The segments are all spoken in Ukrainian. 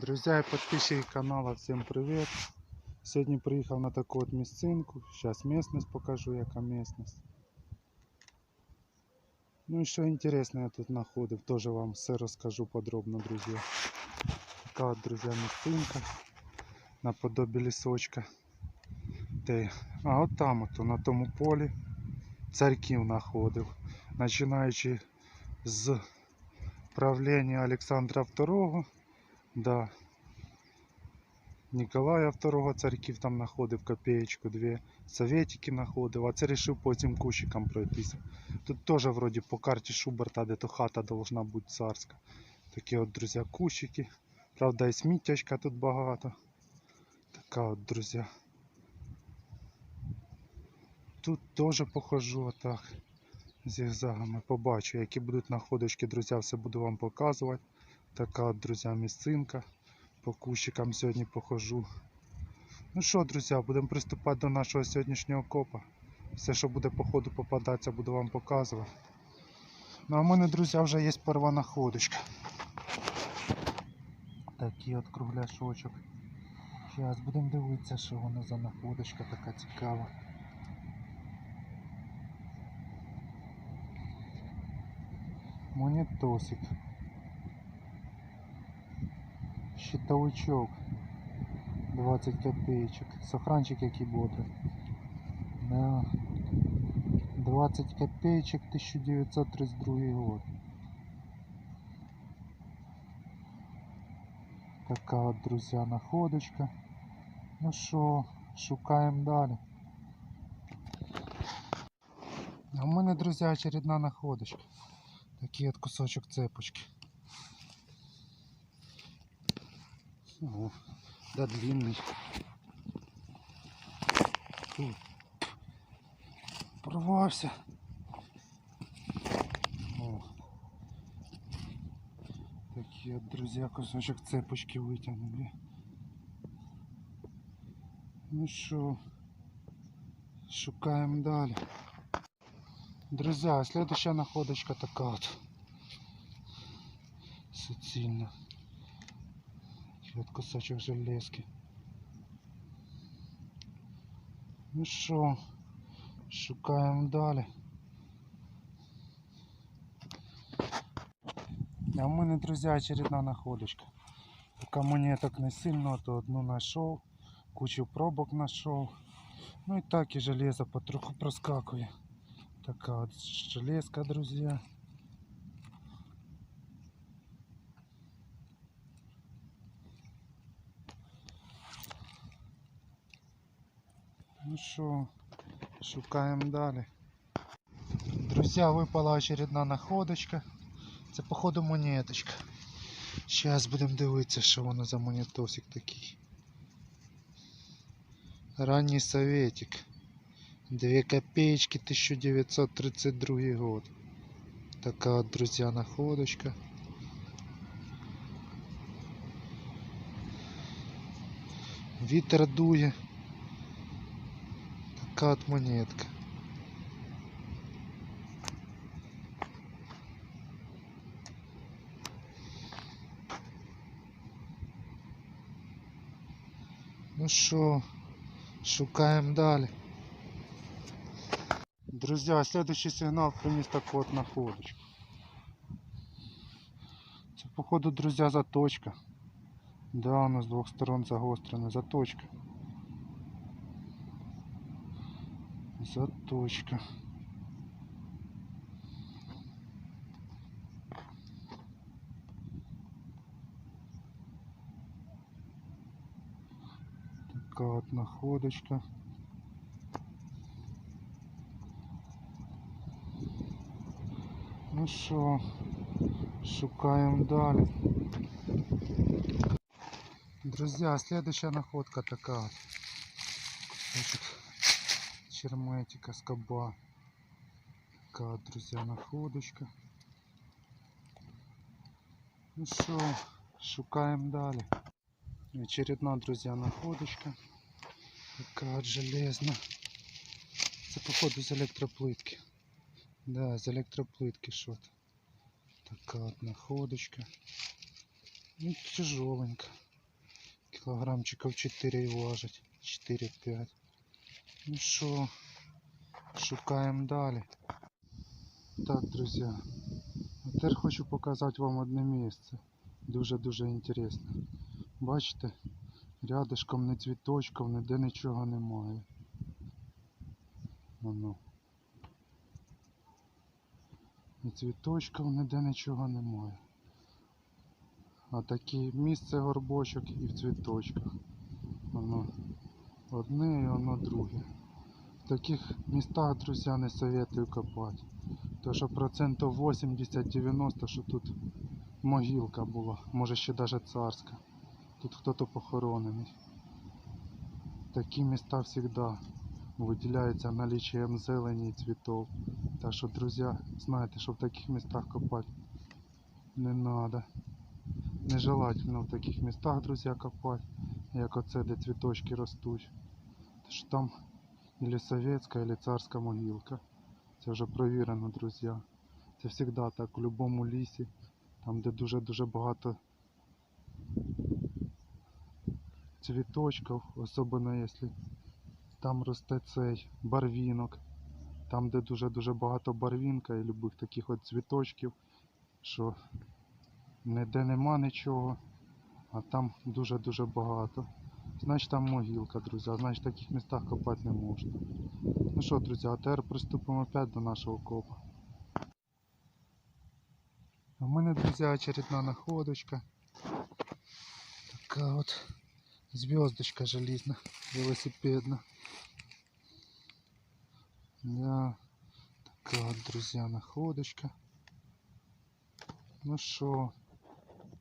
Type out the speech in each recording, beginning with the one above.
Друзья и подписчики канала, всем привет! Сьогодні приїхав на таку от місцинку. Зараз місцевість покажу, яка місцевість. Ну і що інтересне я тут знаходив, теж вам все розкажу подробно, друзі. Така от, друзі, місцинка наподобі лісочка. А от там от, на тому полі царьків знаходив. Починаючи з правління Олександра II Да. Ніколая II царьків там знаходив копеечку, дві советики знаходив, а це рішив потім кущиком пройтися. Тут теж вроді по карті Шуберта, де то хата должна бути царська. Такі от, друзі, кущики. Правда, і сміттячка тут багато. Така от, друзі. Тут теж похожу отак. Зігзагами побачу, які будуть находочки, друзі, все буду вам показувати. Така от, друзі, місцинка. По кущикам сьогодні похожу. Ну що, друзі, будемо приступати до нашого сьогоднішнього копа. Все, що буде по ходу попадатися, буду вам показувати. Ну а в мене, друзі, вже є перша находочка. Такий от кругляшочок. Зараз будемо дивитися, що воно за находочка така цікава. Монетосик. Щитовичок 20 копеечек. Сохранчик який бодрий. Да. 20 копеечек 1932 год. Така от, друзі, находочка. Ну що, шукаємо далі. А в мене, друзі, очередна находочка. Такий от кусочок цепочки. Ого, да длинный. Фу. Порвався. О. Такі друзі, кусочок цепочки витягнули. Ну що, шукаємо далі. Друзья, следующая находочка така от. Суцільна. От кусочок железки. Ну що, шукаємо далі. А в мене, друзі, очередна находочка. Поки монеток не сильно, то одну знайшов, кучу пробок знайшов. Ну і так і железо потроху проскакує. Така от железка, друзі. Ну що, шукаємо далі. Друзі, випала очередна находочка. Це походу монеточка. Зараз будемо дивитися, що воно за монетосик такий. Ранній советик. 2 копеечки 1932 год. Така от, друзья, находочка. Вітер дує. Така от монетка. Ну що, шукаємо далі. Друзья, следующий сигнал принес такую вот находочку. Це походу, друзья, заточка. Да, у нас с двух сторон загострена заточка. Заточка. Така от находочка. Ну що, шукаємо далі. Друзья, следующая находка такая. Кусочек черметика скоба. Такая, друзья, находочка. Ну що, шукаємо далі. Очередна, друзья, находочка. Така железна. Це походу з електроплитки. Да, з електроплитки що-то. Така от находочка. Ну, тяжеленька. Кілограмчиків 4 і важить. 4-5. Ну що, шукаємо далі. Так, друзі. Тепер хочу показати вам одне місце. Дуже-дуже інтересне. Бачите, рядышком не цвіточків, ніде нічого немає. Воно. І цвіточків ніде нічого немає. А таке місце горбочок і в цвіточках. Воно одне і воно друге. В таких містах, друзі, не советую копати. То що процентів 80-90, що тут могилка була, може ще навіть царська. Тут хто-то похоронений. Такі міста завжди виділяються наличием зелені і цвітов. Так що, друзі, знаєте, що в таких містах копати не треба. Нежелательно в таких містах, друзі, копати, як оце, де цвіточки ростуть. Що там или совєтська, или царська могилка. Це вже провірено, друзі. Це завжди так, у будь-якому лісі, там де дуже-дуже багато цвіточків, особливо якщо там росте цей барвінок, там де дуже-дуже багато барвінка і любих таких от цвіточків, що ніде нема нічого, а там дуже-дуже багато. Значить там могилка, друзі, значить в таких містах копати не можна. Ну що, друзі, а тепер приступимо опять до нашого копа. В мене, друзі, очередна находочка. Така от звездочка железна, велосипедна. Да, така от, друзі, находочка. Ну що,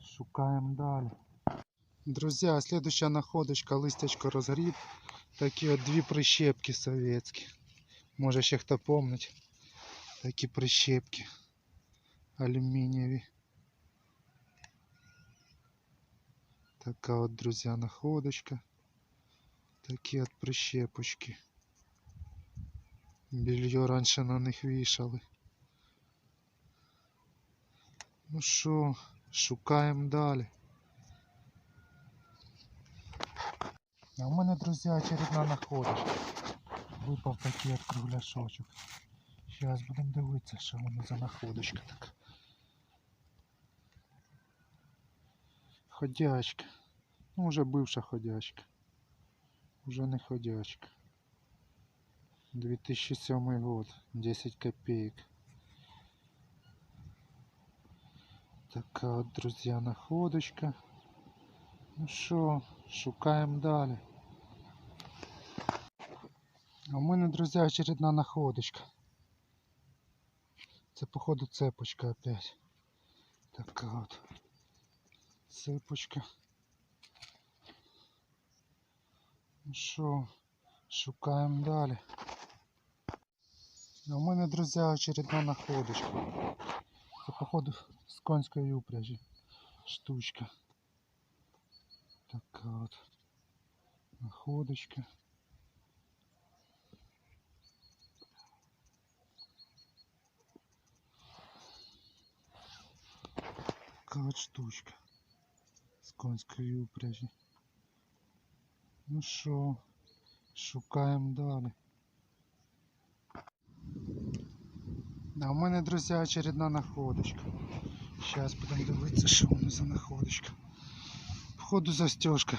шукаємо далі. Друзі, а следующая находочка, листячко розгріб. Такі от дві прищепки совєтські. Може ще хто помнить. Такі прищепки алюмінієві. Така от, друзі, находочка. Такі от прищепочки. Белье раніше на них вішали. Ну що, шукаємо далі. А у мене, друзі, очередна находочка. Випав такий от кругляшочок. Зараз будемо дивитися, що воно за находочка така. Ходячка. Ну, вже бивша ходячка. Уже не ходячка. 2007 год. 10 копеек. Така от, друзі, находочка. Ну що, шукаємо далі. А у мене, друзі, очередна находочка. Це походу цепочка опять. Така от. Цепочка. Ну що, шукаємо далі. А у мене, друзі, очередна находочка. Це походу з конської упряжі. Штучка. Така от находочка. Така от штучка. З конської упряжі. Ну що, шукаємо далі. А у мене, друзі, очередна находочка. Сейчас будемо дивитися, що воно за находочка. Походу застежка.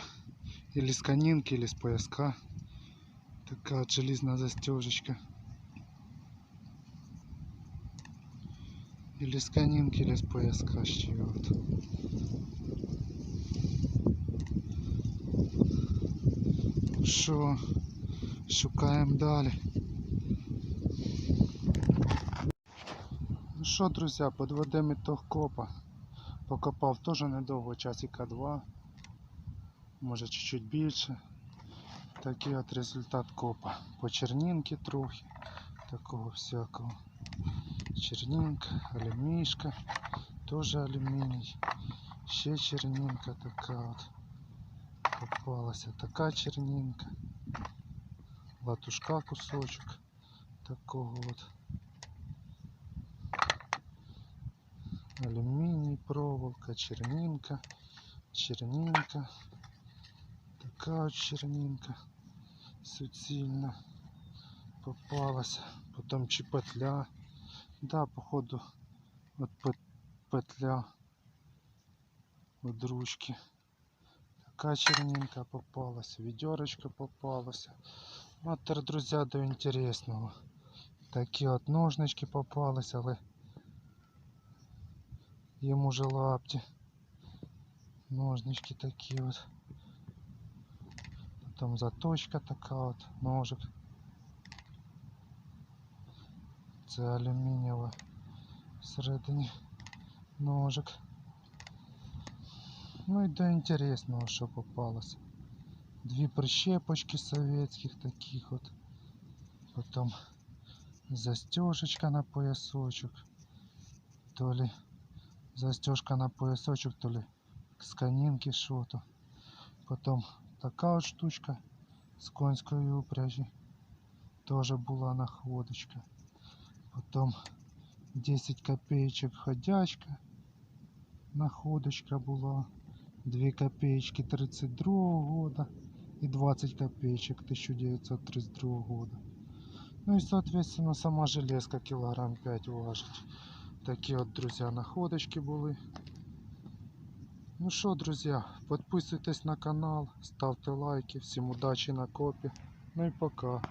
Или с конинки, или с пояска. Така от железная застежечка. Или с конинки, или с пояска от. Що, шукаємо далі. Ну що, друзі, підведемо ітог копа. Покопав теж недовго, часика два, може чуть-чуть більше. Такий от результат копа. По чернінки трохи, такого всякого. Чернінка, алюмішка, теж алюміній. Ще чернінка така от. Попалася така чернінка. Латушка кусочок такого от. алюминий, проволока, чернинка, чернинка. Така от чернинка суцільна попалась. Потім чи петля. Да, походу, от пет- петля от ручки. Така чернинка попалась, ведерочка попалась. Ну, тепер, друзі, до інтересного. Такі от ножнички попались, але їм уже лапті. Ножнички такі от. Потім заточка така от, ножик. Це алюмінієва всередині ножик. Ну і до інтересного, що попалось. Дві прищепочки советских таких от. Потім застежечка на поясочок. То ли застежка на поясочок, то ли з канінки що-то. Потім така от штучка з конської упряжі. Тоже була находочка. Потім 10 копеечок ходячка. Находочка була. 2 копеечки 32 года и 20 копеечек 1932 года. Ну и соответственно сама железка килограмм 5 важить. Такие вот, друзья, находочки були. Ну что, друзья, подписывайтесь на канал, ставьте лайки. Всем удачи на копе. Ну и пока.